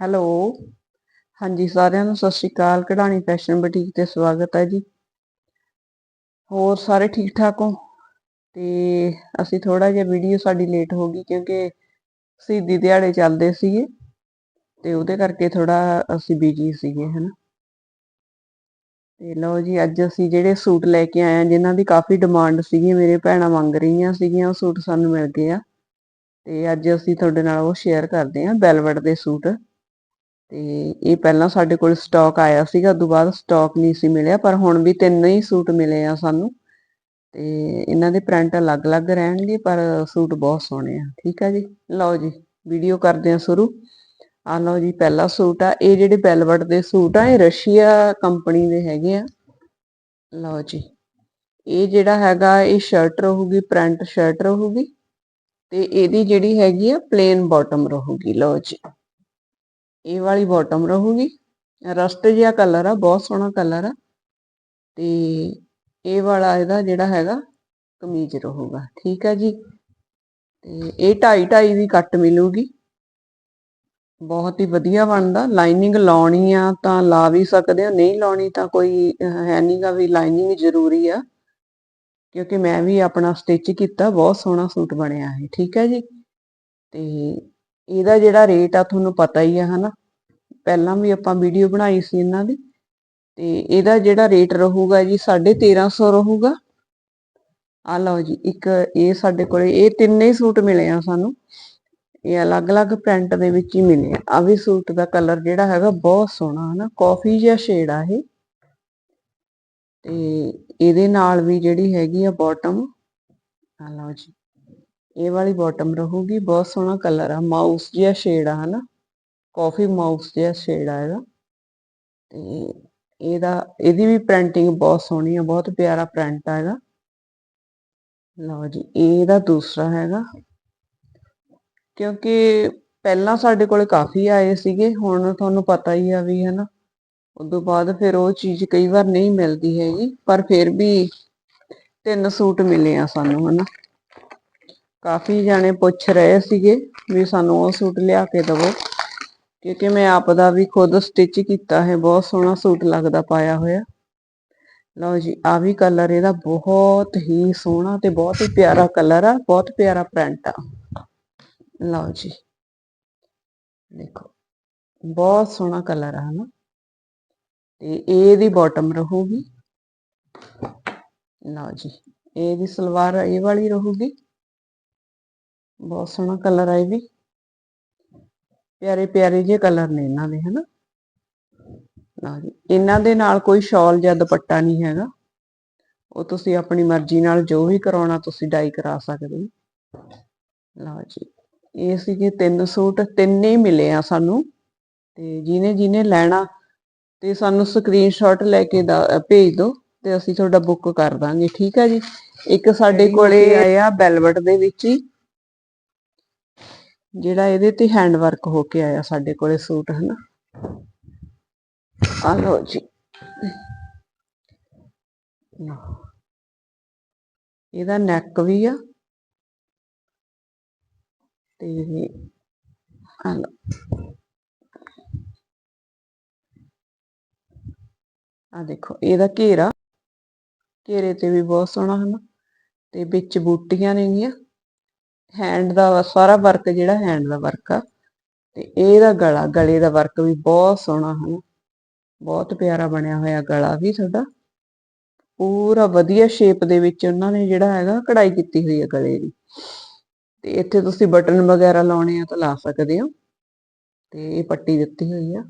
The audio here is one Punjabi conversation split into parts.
ਹੈਲੋ। ਹਾਂਜੀ, ਸਾਰਿਆਂ ਨੂੰ ਸਤਿ ਸ਼੍ਰੀ ਅਕਾਲ। ਕਢਾਣੀ ਫੈਸ਼ਨ ਬੁਟੀਕ ਤੇ ਸਵਾਗਤ ਹੈ ਜੀ। ਹੋਰ ਸਾਰੇ ਠੀਕ ਠਾਕ ਹੋ? ਤੇ ਅਸੀਂ ਥੋੜਾ ਜਿਹਾ ਵੀਡੀਓ ਸਾਡੀ ਲੇਟ ਹੋ ਗਈ ਕਿਉਂਕਿ ਸ਼ਹੀਦੀ ਦਿਹਾੜੇ ਚੱਲਦੇ ਸੀਗੇ ਤੇ ਉਹਦੇ ਕਰਕੇ ਥੋੜਾ ਅਸੀਂ ਬਿਜ਼ੀ ਸੀਗੇ ਹਨਾ ਤੇ ਲਓ ਜੀ, ਅੱਜ ਅਸੀਂ ਜਿਹੜੇ ਸੂਟ ਲੈ ਕੇ ਆਏ ਆ ਜਿਨ੍ਹਾਂ ਦੀ ਕਾਫੀ ਡਿਮਾਂਡ ਸੀਗੀ, ਮੇਰੇ ਭੈਣਾਂ ਮੰਗ ਰਹੀਆਂ ਸੀਗੀਆਂ, ਉਹ ਸੂਟ ਸਾਨੂੰ ਮਿਲ ਗਏ ਆ। ਤੇ ਅੱਜ ਅਸੀਂ ਤੁਹਾਡੇ ਨਾਲ ਉਹ ਸ਼ੇਅਰ ਕਰਦੇ ਹਾਂ, ਬੈਲਵਟ ਦੇ ਸੂਟ। ਤੇ ਇਹ ਪਹਿਲਾਂ ਸਾਡੇ ਕੋਲ ਸਟਾਕ ਆਇਆ ਸੀਗਾ, ਉਦੋਂ ਬਾਅਦ ਸਟਾਕ ਨਹੀਂ ਸੀ ਮਿਲਿਆ, ਪਰ ਹੁਣ ਵੀ ਤਿੰਨ ਹੀ ਸੂਟ ਮਿਲੇ ਆ ਸਾਨੂੰ। ਤੇ ਇਹਨਾਂ ਦੇ ਪ੍ਰਿੰਟ ਅਲੱਗ-ਅਲੱਗ ਰਹਿਣਗੇ, ਪਰ ਸੂਟ ਬਹੁਤ ਸੋਹਣੇ ਆ। ਠੀਕ ਆ ਜੀ? ਲਓ ਜੀ ਵੀਡੀਓ ਕਰਦੇ ਆ ਸ਼ੁਰੂ। ਆ ਲਓ ਜੀ, ਪਹਿਲਾ ਸੂਟ ਆ। ਇਹ ਜਿਹੜੇ ਵੈਲਵਟ ਦੇ ਸੂਟ ਆ, ਇਹ ਰਸ਼ੀਆ ਕੰਪਨੀ ਦੇ ਹੈਗੇ ਆ। ਲਓ ਜੀ, ਇਹ ਜਿਹੜਾ ਹੈਗਾ, ਇਹ ਸ਼ਰਟ ਰਹੂਗੀ ਪ੍ਰਿੰਟ ਸ਼ਰਟ ਰਹੂਗੀ। ਤੇ ਇਹਦੀ ਜਿਹੜੀ ਹੈਗੀ ਆ ਪਲੇਨ ਬਾਟਮ ਰਹੂਗੀ। ਲਓ ਜੀ। ਇਹ ਵਾਲੀ ਬਾਟਮ ਰਹੂਗੀ। ਰਸਟ ਜਿਹਾ ਕਲਰ ਆ, ਬਹੁਤ ਸੋਹਣਾ ਕਲਰ ਆ। ਤੇ ਇਹ ਵਾਲਾ ਇਹਦਾ ਜਿਹੜਾ ਹੈਗਾ, ਕਮੀਜ਼ ਰਹੂਗਾ, ਠੀਕ ਆ ਜੀ? ਤੇ ਇਹ 2.5 2.5 ਵੀ ਕੱਟ ਮਿਲੂਗੀ। ਬਹੁਤ ਹੀ ਵਧੀਆ ਬਣਦਾ। ਲਾਈਨਿੰਗ ਲਾਉਣੀ ਆ ਤਾਂ ਲਾ ਵੀ ਸਕਦੇ ਹੋ ਨਹੀਂ ਲਾਉਣੀ ਤਾਂ ਕੋਈ ਹੈ ਨਹੀਂਗਾ ਵੀ ਲਾਈਨਿੰਗ ਜ਼ਰੂਰੀ ਆ। ਕਿਉਂਕਿ ਮੈਂ ਵੀ ਆਪਣਾ ਸਟਿਚ ਕੀਤਾ, ਬਹੁਤ ਸੋਹਣਾ ਸੂਟ ਬਣਿਆ ਹੈ ਠੀਕ ਹੈ ਜੀ? ਤੇ ਇਹਦਾ ਜਿਹੜਾ ਰੇਟ ਆ, ਤੁਹਾਨੂੰ ਪਤਾ ਹੀ ਆ, ਹਨਾ? ਪਹਿਲਾਂ ਵੀ ਆਪਾਂ ਵੀਡੀਓ ਬਣਾਈ ਸੀ ਇਹਨਾਂ ਦੀ, ਤੇ ਇਹਦਾ ਜਿਹੜਾ ਰੇਟ ਰਹੂਗਾ ਜੀ 1350 ਰਹੂਗਾ। ਆ ਲਓ ਜੀ, ਇੱਕ ਇਹ ਸਾਡੇ ਕੋਲੇ, ਇਹ ਤਿੰਨੇ ਹੀ ਸੂਟ ਮਿਲੇ ਆ ਸਾਨੂੰ। ਇਹ ਅਲੱਗ-ਅਲੱਗ ਪ੍ਰਿੰਟ ਦੇ ਵਿੱਚ ਹੀ ਮਿਲੇ ਆ। ਆ ਵੀ ਸੂਟ ਦਾ ਕਲਰ ਜਿਹੜਾ ਹੈਗਾ ਬਹੁਤ ਸੋਹਣਾ, ਹਨਾ? ਕਾਫੀ ਜਿਹਾ ਸ਼ੇਡ ਆ ਇਹ। ਤੇ ਇਹਦੇ ਨਾਲ ਵੀ ਜਿਹੜੀ ਹੈਗੀ ਆ ਬਾਟਮ ਆ ਲਓ ਜੀ, ਇਹ ਵਾਲੀ ਬਾਟਮ ਰਹੂਗੀ, ਬਹੁਤ ਸੋਹਣਾ ਕਲਰ ਆ ਮਾਊਸ ਜਿਹਾ ਸ਼ੇਡ ਆ, ਹਨਾ? ਕਾਫੀ ਮਾਊਸ ਜਿਹਾ ਸ਼ੇਡ ਆ ਇਹਦਾ। ਤੇ ਇਹਦਾ, ਇਹਦੀ ਵੀ ਪ੍ਰਿੰਟਿੰਗ ਬਹੁਤ ਸੋਹਣੀ ਆ, ਬਹੁਤ ਪਿਆਰਾ ਪ੍ਰਿੰਟ ਆ ਇਹਦਾ। ਲਓ ਜੀ, ਇਹਦਾ ਦੂਸਰਾ ਹੈਗਾ। ਕਿਉਂਕਿ ਪਹਿਲਾਂ ਸਾਡੇ ਕੋਲੇ ਕਾਫੀ ਆਏ ਸੀਗੇ, ਹੁਣ ਤੁਹਾਨੂੰ ਪਤਾ ਹੀ ਆ ਵੀ ਹਨਾ, ਉਦੋਂ ਬਾਅਦ ਫਿਰ ਉਹ ਚੀਜ਼ ਕਈ ਵਾਰ ਨਹੀਂ ਮਿਲਦੀ ਹੈਗੀ, ਪਰ ਫਿਰ ਵੀ ਤਿੰਨ ਸੂਟ ਮਿਲੇ ਆ ਸਾਨੂੰ ਹਨਾ। ਕਾਫੀ ਜਾਣੇ ਪੁੱਛ ਰਹੇ ਸੀਗੇ ਵੀ ਸਾਨੂੰ ਉਹ ਸੂਟ ਲਿਆ ਕੇ ਦਿਵੋ। ਕਿਉਂਕਿ ਮੈਂ ਆਪ ਦਾ ਵੀ ਖੁਦ ਸਟਿਚ ਕੀਤਾ ਹੈ, ਬਹੁਤ ਸੋਹਣਾ ਸੂਟ ਲੱਗਦਾ ਪਾਇਆ ਹੋਇਆ। ਲਓ ਜੀ ਆ ਵੀ ਕਲਰ ਇਹਦਾ ਬਹੁਤ ਹੀ ਸੋਹਣਾ ਤੇ ਬਹੁਤ ਹੀ ਪਿਆਰਾ ਕਲਰ ਆ, ਬਹੁਤ ਪਿਆਰਾ ਪ੍ਰਿੰਟ ਆ। ਲਓ ਜੀ, ਦੇਖੋ, ਬਹੁਤ ਸੋਹਣਾ ਕਲਰ ਆ, ਹਨਾ। ਤੇ ਇਹਦੀ ਬਾਟਮ ਰਹੂਗੀ। ਲਓ ਜੀ ਇਹਦੀ ਸਲਵਾਰ ਇਹ ਵਾਲੀ ਰਹੂਗੀ। ਬਹੁਤ ਸੋਹਣਾ ਕਲਰ ਆ ਇਹ ਵੀ। ਪਿਆਰੇ ਪਿਆਰੇ ਜਿਹੇ ਕਲਰ ਨੇ ਇਹਨਾਂ ਦੇ ਹਨਾ? ਲਓ ਜੀ ਇਹਨਾਂ ਦੇ ਨਾਲ ਕੋਈ ਸ਼ਾਲ ਜਾਂ ਦੁਪੱਟਾ ਨਹੀਂ ਹੈਗਾ। ਉਹ ਤੁਸੀਂ ਆਪਣੀ ਮਰਜ਼ੀ ਨਾਲ ਜੋ ਵੀ ਕਰਾਉਣਾ ਤੁਸੀਂ ਡਾਈ ਕਰਾ ਸਕਦੇ ਹੋ। ਲਓ ਜੀ ਇਹ ਸੀਗੇ ਤਿੰਨ ਸੂਟ ਤਿੰਨੇ ਹੀ ਮਿਲੇ ਆ ਸਾਨੂੰ। ਤੇ ਜਿਹਨੇ ਜਿਹਨੇ ਲੈਣਾ ਤੇ ਸਾਨੂੰ ਸਕਰੀਨਸ਼ਾਟ ਲੈ ਕੇ ਭੇਜ ਦਿਓ ਤੇ ਅਸੀਂ ਤੁਹਾਡਾ ਬੁੱਕ ਕਰ ਦਾਂਗੇ ਠੀਕ ਹੈ ਜੀ? ਇੱਕ ਸਾਡੇ ਕੋਲੇ ਆਇਆ ਬੈਲਵਟ ਦੇ ਵਿੱਚ ਹੀ। ਜਿਹੜਾ ਇਹਦੇ ਤੇ ਹੈਂਡ ਵਰਕ ਹੋ ਕੇ ਆਇਆ ਸਾਡੇ ਕੋਲੇ ਸੂਟ, ਹਨਾ? ਆ ਲਓ ਜੀ। ਇਹਦਾ ਨੈਕ ਵੀ ਆ। ਤੇ ਆ ਲਓ। ਆ ਦੇਖੋ, ਇਹਦਾ ਘੇਰਾ। ਘੇਰੇ ਤੇ ਵੀ ਬਹੁਤ ਸੋਹਣਾ, ਹਨ? ਤੇ ਵਿੱਚ ਬੂਟੀਆਂ ਨੇਗੀਆਂ। ਹੈਂਡ ਦਾ ਸਾਰਾ ਵਰਕ ਜਿਹੜਾ ਹੈਂਡ ਦਾ ਵਰਕ ਆ। ਤੇ ਇਹਦਾ ਗਲਾ, ਗਲੇ ਦਾ ਵਰਕ ਵੀ ਬਹੁਤ ਸੋਹਣਾ ਹਨ। ਬਹੁਤ ਪਿਆਰਾ ਬਣਿਆ ਹੋਇਆ ਗਲਾ ਵੀ ਤੁਹਾਡਾ। ਪੂਰਾ ਵਧੀਆ ਸ਼ੇਪ ਦੇ ਵਿੱਚ ਉਹਨਾਂ ਨੇ ਜਿਹੜਾ ਹੈਗਾ ਕਢਾਈ ਕੀਤੀ ਹੋਈ ਹੈ ਗਲੇ ਦੀ। ਤੇ ਇੱਥੇ ਤੁਸੀਂ ਬਟਨ ਵਗੈਰਾ ਲਾਉਣੇ ਆ ਤਾਂ ਲਾ ਸਕਦੇ ਹੋ। ਤੇ ਇਹ ਪੱਟੀ ਦਿੱਤੀ ਹੋਈ ਆ।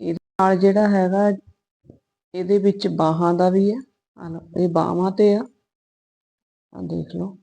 ਇਹਦੇ ਨਾਲ ਜਿਹੜਾ ਹੈਗਾ, ਇਹਦੇ ਵਿੱਚ ਬਾਹਾਂ ਦਾ ਵੀ ਹੈ ਆ ਇਹ ਬਾਹਾਂ ਤੇ ਆ। ਆ ਦੇਖ ਲਓ।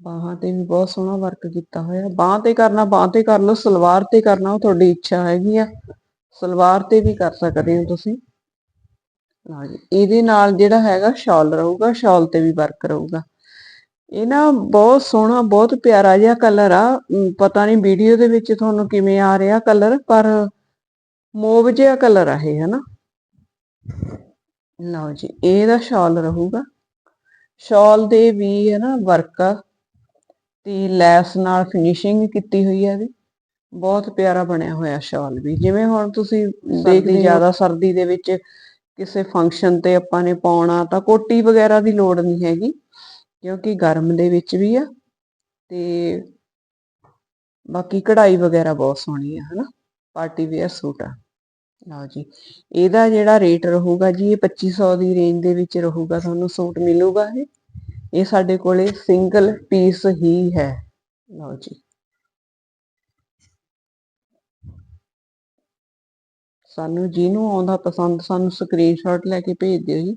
ਬਾਹਾਂ ਤੇ ਵੀ ਬਹੁਤ ਸੋਹਣਾ ਵਰਕ ਕੀਤਾ ਹੋਇਆ। ਬਾਹਾਂ ਤੇ ਕਰਨਾ, ਬਾਹਾਂ ਤੇ ਕਰ ਲਓ। ਸਲਵਾਰ ਤੇ ਕਰਨਾ, ਉਹ ਤੁਹਾਡੀ ਇੱਛਾ ਹੈਗੀ ਆ। ਸਲਵਾਰ ਤੇ ਵੀ ਕਰ ਸਕਦੇ ਹੋ ਤੁਸੀਂ। ਲਓ ਜੀ, ਇਹਦੇ ਨਾਲ ਜਿਹੜਾ ਹੈਗਾ ਸ਼ਾਲ ਰਹੂਗਾ, ਸ਼ਾਲ ਤੇ ਵੀ ਵਰਕ ਰਹੂਗਾ। ਇਹ ਨਾ ਬਹੁਤ ਸੋਹਣਾ, ਬਹੁਤ ਪਿਆਰਾ ਜਿਹਾ ਕਲਰ ਆ। ਪਤਾ ਨਹੀਂ ਵੀਡੀਓ ਦੇ ਵਿੱਚ ਤੁਹਾਨੂੰ ਕਿਵੇਂ ਆ ਰਿਹਾ ਕਲਰ ਪਰ ਮੋਵ ਜਿਹਾ ਕਲਰ ਆ ਇਹ, ਹਨਾ? ਲਓ ਜੀ ਇਹਦਾ ਸ਼ਾਲ ਰਹੂਗਾ। ਸ਼ਾਲ ਦੇ ਵੀ ਹੈ ਨਾ ਵਰਕ ਤੇ ਲੈਸ ਨਾਲ ਫਿਨਿਸ਼ਿੰਗ ਕੀਤੀ ਹੋਈ ਹੈ ਇਹਦੀ। ਬਹੁਤ ਪਿਆਰਾ ਬਣਿਆ ਹੋਇਆ ਸ਼ਾਲ ਵੀ। ਜਿਵੇਂ ਹੁਣ ਤੁਸੀਂ ਦੇਖਦੇ ਜ਼ਿਆਦਾ ਸਰਦੀ ਦੇ ਵਿੱਚ ਕਿਸੇ ਫੰਕਸ਼ਨ ਤੇ ਆਪਾਂ ਨੇ ਪਾਉਣਾ ਤਾਂ ਕੋਟੀ ਵਗੈਰਾ ਦੀ ਲੋੜ ਨਹੀਂ ਹੈਗੀ ਕਿਉਂਕਿ ਗਰਮ ਦੇ ਵਿੱਚ ਵੀ ਆ ਤੇ ਬਾਕੀ ਕਢਾਈ ਵਗੈਰਾ ਬਹੁਤ ਸੋਹਣੀ ਆ ਹਨਾ? ਪਾਰਟੀ ਵੇਅਰ ਸੂਟ ਆ। ਲਓ ਜੀ। ਇਹਦਾ ਜਿਹੜਾ ਰੇਟ ਰਹੂਗਾ ਜੀ, ਇਹ 2500 ਦੀ ਰੇਂਜ ਦੇ ਵਿੱਚ ਰਹੂਗਾ, ਤੁਹਾਨੂੰ ਸੂਟ ਮਿਲੂਗਾ ਇਹ। ਇਹ ਸਾਡੇ ਕੋਲੇ ਸਿੰਗਲ ਪੀਸ ਹੀ ਹੈ। ਲਓ ਜੀ। ਸਾਨੂੰ ਜਿਹਨੂੰ ਆਉਂਦਾ ਪਸੰਦ, ਸਾਨੂੰ ਸਕਰੀਨਸ਼ਾਟ ਲੈ ਕੇ ਭੇਜ ਦਿਓ ਜੀ।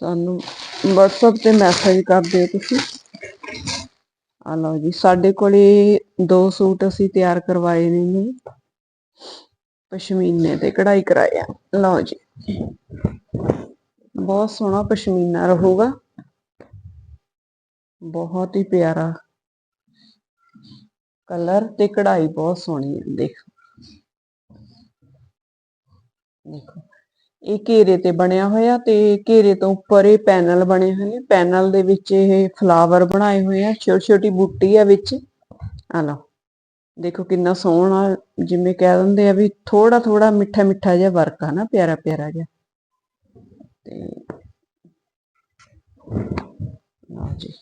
ਸਾਨੂੰ WhatsApp ਤੇ ਮੈਸੇਜ ਕਰ ਦਿਓ ਤੁਸੀਂ। ਆ ਲਓ ਜੀ, ਸਾਡੇ ਕੋਲੇ ਦੋ ਸੂਟ ਅਸੀਂ ਤਿਆਰ ਕਰਵਾਏ ਨੇ ਜੀ। ਪਸ਼ਮੀਨੇ ਤੇ ਕਢਾਈ ਕਰਾਏ ਲਓ ਜੀ। ਬਹੁਤ ਸੋਹਣਾ ਪਸ਼ਮੀਨਾ ਰਹੂਗਾ। ਬਹੁਤ ਹੀ ਪਿਆਰਾ ਕਲਰ ਤੇ ਕਢਾਈ ਬਹੁਤ ਸੋਹਣੀ ਹੈ, ਦੇਖ। ਦੇਖੋ, ਇਹ ਘੇਰੇ ਤੇ ਬਣਿਆ ਹੋਇਆ ਤੇ ਘੇਰੇ ਤੋਂ ਉੱਪਰ ਇਹ ਪੈਨਲ ਬਣੇ ਹੋਏ ਨੇ। ਪੈਨਲ ਦੇ ਵਿੱਚ ਇਹ ਫਲਾਵਰ ਬਣਾਏ ਹੋਏ ਆ। ਛੋਟੀ ਛੋਟੀ ਬੂਟੀ ਆ ਵਿੱਚ। ਆ ਲਓ। ਦੇਖੋ ਕਿੰਨਾ ਸੋਹਣਾ ਜਿਵੇਂ ਕਹਿ ਦਿੰਦੇ ਆ ਵੀ ਥੋੜਾ ਥੋੜਾ ਮਿੱਠਾ ਮਿੱਠਾ ਜਿਹਾ ਵਰਕ ਆ ਨਾ, ਪਿਆਰਾ ਪਿਆਰਾ ਜਿਹਾ। ਤੇ ਲਓ ਜੀ।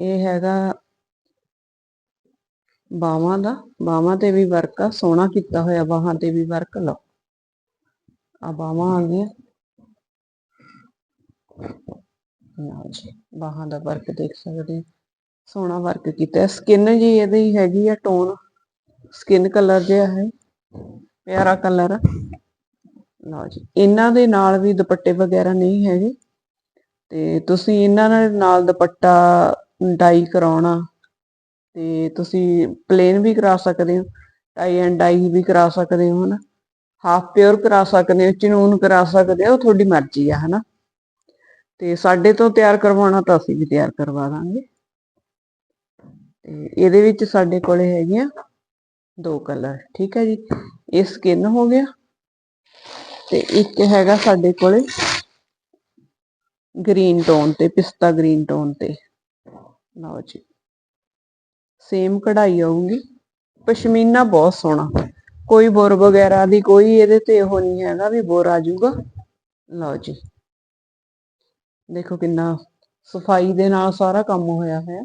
ਇਹ ਹੈਗਾ ਬਾਹਾਂ ਦਾ, ਬਾਹਾਂ ਤੇ ਵੀ ਵਰਕ ਆ, ਸੋਹਣਾ ਕੀਤਾ ਹੋਇਆ ਬਾਹਾਂ ਤੇ ਵੀ ਵਰਕ, ਲਓ। ਆ ਬਾਹਾਂ ਆ ਗਈਆਂ। ਲਓ ਜੀ, ਬਾਹਾਂ ਦਾ ਵਰਕ ਦੇਖ ਸਕਦੇ ਹੋ। ਸੋਹਣਾ ਵਰਕ ਕੀਤਾ ਸਕਿਨ ਜੀ ਇਹਦੀ ਹੈਗੀ ਆ ਟੋਨ ਸਕਿਨ ਕਲਰ ਜਿਹਾ ਹੈ। ਪਿਆਰਾ ਕਲਰ ਲਓ ਜੀ। ਇਹਨਾਂ ਦੇ ਨਾਲ ਵੀ ਦੁਪੱਟੇ ਵਗੈਰਾ ਨਹੀਂ ਹੈਗੇ। ਤੇ ਤੁਸੀਂ ਇਹਨਾਂ ਦੇ ਨਾਲ ਦੁਪੱਟਾ ਡਾਈ ਕਰਾਉਣਾ। ਤੇ ਤੁਸੀਂ ਪਲੇਨ ਵੀ ਕਰਾ ਸਕਦੇ ਹੋ। ਡਾਈ ਐਂਡ ਡਾਈ ਵੀ ਕਰਾ ਸਕਦੇ ਹੋ, ਹਨਾ। ਹਾਫ ਪਿਓਰ ਕਰਾ ਸਕਦੇ ਹੋ ਚਨੂਨ ਕਰਾ ਸਕਦੇ ਹੋ, ਤੁਹਾਡੀ ਮਰਜ਼ੀ ਆ, ਹਨਾ। ਤੇ ਸਾਡੇ ਤੋਂ ਤਿਆਰ ਕਰਵਾਉਣਾ ਤਾਂ ਅਸੀਂ ਵੀ ਤਿਆਰ ਕਰਵਾ ਦਾਂਗੇ। ਤੇ ਇਹਦੇ ਵਿੱਚ ਸਾਡੇ ਕੋਲੇ ਹੈਗੀਆਂ ਦੋ ਕਲਰ ਠੀਕ ਹੈ ਜੀ? ਇਹ ਸਕਿਨ ਹੋ ਗਿਆ ਤੇ ਇੱਕ ਹੈਗਾ ਸਾਡੇ ਕੋਲੇ ਗ੍ਰੀਨ ਟੋਨ ਤੇ, ਪਿਸਤਾ ਗ੍ਰੀਨ ਟੋਨ ਤੇ। ਲਓ ਜੀ। ਸੇਮ ਕਢਾਈ ਆਊਗੀ। ਪਸ਼ਮੀਨਾ ਬਹੁਤ ਸੋਹਣਾ। ਕੋਈ ਬੁਰ ਵਗੈਰਾ ਦੀ ਕੋਈ ਇਹਦੇ ਤੇ ਉਹ ਨਹੀਂ ਹੈਗਾ ਵੀ ਬੁਰ ਆ ਜਾਊਗਾ। ਲਓ ਜੀ। ਦੇਖੋ ਕਿੰਨਾ ਸਫ਼ਾਈ ਦੇ ਨਾਲ ਸਾਰਾ ਕੰਮ ਹੋਇਆ ਹੋਇਆ।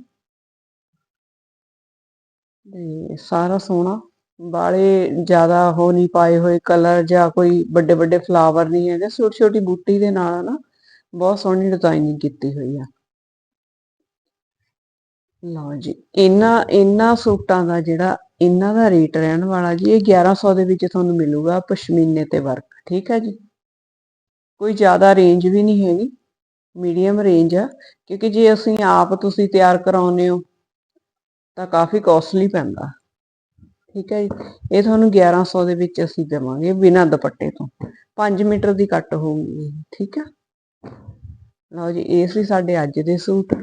ਤੇ ਸਾਰਾ ਸੋਹਣਾ। ਬਾਲੇ ਜ਼ਿਆਦਾ ਉਹ ਨਹੀਂ ਪਾਏ ਹੋਏ ਕਲਰ ਜਾਂ ਕੋਈ ਵੱਡੇ ਵੱਡੇ ਫਲਾਵਰ ਨਹੀਂ ਹੈਗੇ। ਛੋਟੀ ਛੋਟੀ ਬੂਟੀ ਦੇ ਨਾਲ ਨਾ ਬਹੁਤ ਸੋਹਣੀ ਡਿਜ਼ਾਈਨਿੰਗ ਕੀਤੀ ਹੋਈ ਆ। ਲਓ ਜੀ, ਇਹਨਾਂ ਇਹਨਾਂ ਸੂਟਾਂ ਦਾ ਜਿਹੜਾ ਇਹਨਾਂ ਦਾ ਰੇਟ ਰਹਿਣ ਵਾਲਾ ਜੀ, ਇਹ 1100 ਦੇ ਵਿੱਚ ਤੁਹਾਨੂੰ ਮਿਲੂਗਾ ਪਸ਼ਮੀਨੇ ਤੇ ਵਰਕ ਠੀਕ ਹੈ ਜੀ? ਕੋਈ ਜ਼ਿਆਦਾ ਰੇਂਜ ਵੀ ਨਹੀਂ ਹੈਗੀ। ਮੀਡੀਅਮ ਰੇਂਜ ਆ, ਕਿਉਂਕਿ ਜੇ ਅਸੀਂ ਆਪ ਤੁਸੀਂ ਤਿਆਰ ਕਰਾਉਨੇ ਹੋ ਤਾਂ ਕਾਫੀ ਕੋਸਟਲੀ ਪੈਂਦਾ। ਠੀਕ ਹੈ ਜੀ। ਇਹ ਤੁਹਾਨੂੰ 1100 ਦੇ ਵਿੱਚ ਅਸੀਂ ਦੇਵਾਂਗੇ ਬਿਨਾਂ ਦੁਪੱਟੇ ਤੋਂ। 5 ਮੀਟਰ ਦੀ ਕੱਟ ਹੋਊਗੀ ਠੀਕ ਹੈ। ਲਓ ਜੀ ਇਹ ਸੀ ਸਾਡੇ ਅੱਜ ਦੇ ਸੂਟ।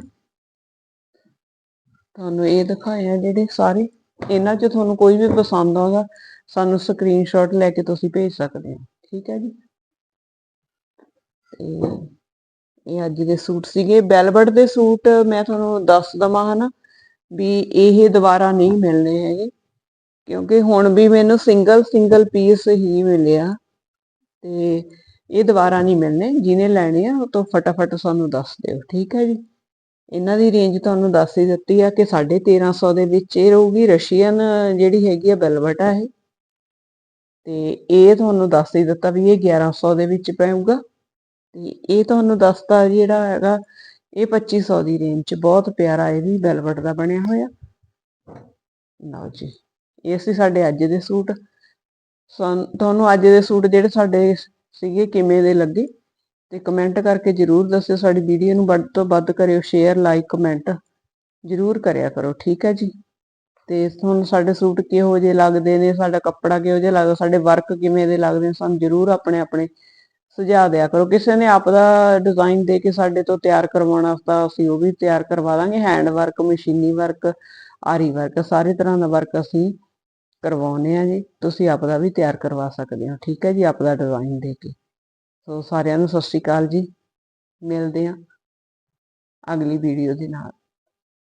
ਤੁਹਾਨੂੰ ਇਹ ਦਿਖਾਏ ਆ ਜਿਹੜੇ ਸਾਰੇ। ਇਹਨਾਂ 'ਚ ਤੁਹਾਨੂੰ ਕੋਈ ਵੀ ਪਸੰਦ ਆਉਂਦਾ, ਸਾਨੂੰ ਸਕਰੀਨਸ਼ਾਟ ਲੈ ਕੇ ਤੁਸੀਂ ਭੇਜ ਸਕਦੇ ਹੋ। ਠੀਕ ਹੈ ਜੀ। ਤੇ ਇਹ ਅੱਜ ਦੇ ਸੂਟ ਸੀਗੇ। ਬੈਲਬਟ ਦੇ ਸੂਟ ਮੈਂ ਤੁਹਾਨੂੰ ਦੱਸ ਦਵਾਂ ਹਨਾ। ਵੀ ਇਹ ਦੁਬਾਰਾ ਨਹੀਂ ਮਿਲਣੇ ਹੈਗੇ। ਕਿਉਂਕਿ ਹੁਣ ਵੀ ਮੈਨੂੰ ਸਿੰਗਲ ਸਿੰਗਲ ਪੀਸ ਹੀ ਮਿਲਿਆ ਤੇ ਇਹ ਦੁਬਾਰਾ ਨਹੀਂ ਮਿਲਣੇ। ਜਿਹਨੇ ਲੈਣੇ ਆ, ਉਹ ਤੋਂ ਫਟਾਫਟ ਸਾਨੂੰ ਦੱਸ ਦਿਓ, ਠੀਕ ਹੈ ਜੀ? ਇਹਨਾਂ ਦੀ ਰੇਂਜ ਤੁਹਾਨੂੰ ਦੱਸ ਹੀ ਦਿੱਤੀ ਆ ਕਿ 1350 ਦੇ ਵਿੱਚ ਇਹ ਰਹੂਗੀ ਰਸ਼ੀਅਨ, ਜਿਹੜੀ ਹੈਗੀ ਆ ਬੈਲਵਟਾ ਹੈ ਤੇ ਇਹ ਤੁਹਾਨੂੰ ਦੱਸ ਹੀ ਦਿੱਤਾ ਵੀ ਇਹ 1100 ਦੇ ਵਿੱਚ ਪਊਗਾ ਤੇ ਇਹ ਤੁਹਾਨੂੰ ਦੱਸਤਾ ਜਿਹੜਾ ਹੈਗਾ ਇਹ 2500 ਦੀ ਰੇਂਜ ਚ ਬਹੁਤ ਪਿਆਰਾ ਇਹ ਵੀ ਵੈਲਵਟ ਦਾ ਬਣਿਆ ਹੋਇਆ। ਲਓ ਜੀ, ਇਹ ਸੀ ਸਾਡੇ ਅੱਜ ਦੇ ਸੂਟ। ਤੁਹਾਨੂੰ ਅੱਜ ਦੇ ਸੂਟ ਜਿਹੜੇ ਸਾਡੇ ਸੀਗੇ ਕਿਵੇਂ ਦੇ ਲੱਗੇ, ਤੇ ਕਮੈਂਟ ਕਰਕੇ ਜਰੂਰ ਦੱਸਿਓ ਸਾਡੀ ਵੀਡੀਓ ਨੂੰ। ਵੱਧ ਤੋਂ ਵੱਧ ਕਰਿਓ ਸ਼ੇਅਰ ਲਾਈਕ ਕਮੈਂਟ ਜਰੂਰ ਕਰਿਆ ਕਰੋ, ਠੀਕ ਹੈ ਜੀ? ਤੇ ਤੁਹਾਨੂੰ ਸਾਡੇ ਸੂਟ ਕਿਹੋ ਜਿਹੇ ਲੱਗਦੇ ਨੇ, ਸਾਡਾ ਕੱਪੜਾ ਕਿਹੋ ਜਿਹਾ ਲੱਗਦਾ, ਸਾਡੇ ਵਰਕ ਕਿਵੇਂ ਦੇ ਲੱਗਦੇ ਨੇ, ਸਾਨੂੰ ਜਰੂਰ ਆਪਣੇ ਆਪਣੇ ਸੁਝਾਅ ਦਿਆ ਕਰੋ। ਕਿਸੇ ਨੇ ਆਪ ਦਾ ਡਿਜ਼ਾਈਨ ਦੇ ਕੇ ਸਾਡੇ ਤੋਂ ਤਿਆਰ ਕਰਵਾਉਣਾ ਤਾਂ ਅਸੀਂ ਉਹ ਵੀ ਤਿਆਰ ਕਰਵਾ ਦਾਂਗੇ। ਹੈਂਡ ਵਰਕ ਮਸ਼ੀਨੀ ਵਰਕ ਆਰੀ ਵਰਕ ਸਾਰੇ ਤਰ੍ਹਾਂ ਦਾ ਵਰਕ ਅਸੀਂ ਕਰਵਾਉਨੇ ਆ ਜੀ। ਤੁਸੀਂ ਆਪ ਦਾ ਵੀ ਤਿਆਰ ਕਰਵਾ ਸਕਦੇ ਹੋ। ਠੀਕ ਹੈ ਜੀ ਆਪ ਦਾ ਡਿਜ਼ਾਈਨ ਦੇ ਕੇ। ਸੋ ਸਾਰਿਆਂ ਨੂੰ ਸਤਿ ਸ਼੍ਰੀ ਅਕਾਲ ਜੀ। ਮਿਲਦੇ ਆ ਅਗਲੀ ਵੀਡੀਓ ਦੇ ਨਾਲ।